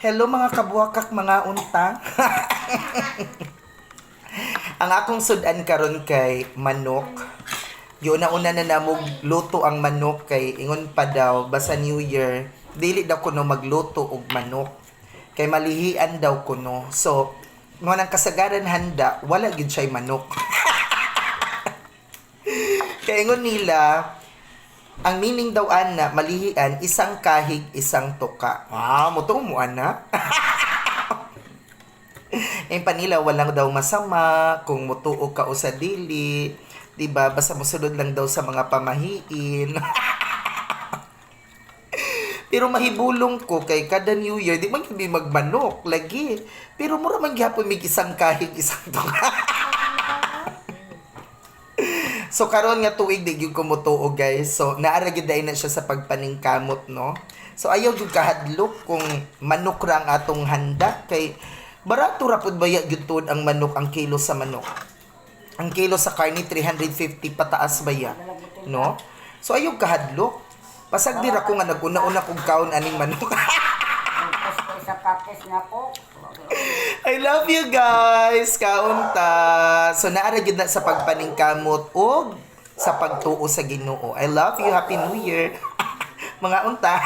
Hello mga kabuwakak mga unta. ang akong sudan karon kay manok. Yun na una na namog luto ang manok kay ingon pa daw basta New Year dili daw kuno magluto og manok. Kay malihian daw kuno. So mo nang kasagaran handa wala gid siya manok. kay ingon nila ang meaning daw ana malihian isang kahig isang tuka. Ah, muto mo ana. Yung panila walang daw masama kung mutuo ka o sa dili. 'Di ba? Basta mosunod lang daw sa mga pamahiin. Pero mahibulong ko kay kada New Year, di man kami magmanok lagi. Pero mura man gyapon mig isang kahig isang tuka. So karon nga tuig di gyud ko motuo guys. So gyud na siya sa pagpaningkamot no. So ayaw gyud kahadlok kung manok ra ang atong handa kay barato ra pud baya gyud tuod ang manok ang kilo sa manok. Ang kilo sa karne 350 pataas baya no. So ayaw kahadlok. Pasag dira ko nga naguna-una kog kaon aning manok. Tapos ko sa kapis na ko. I love you guys, kaunta. So naara gyud na sa pagpaningkamot o sa pagtuo sa Ginoo. I love you. Happy New Year. Mga unta.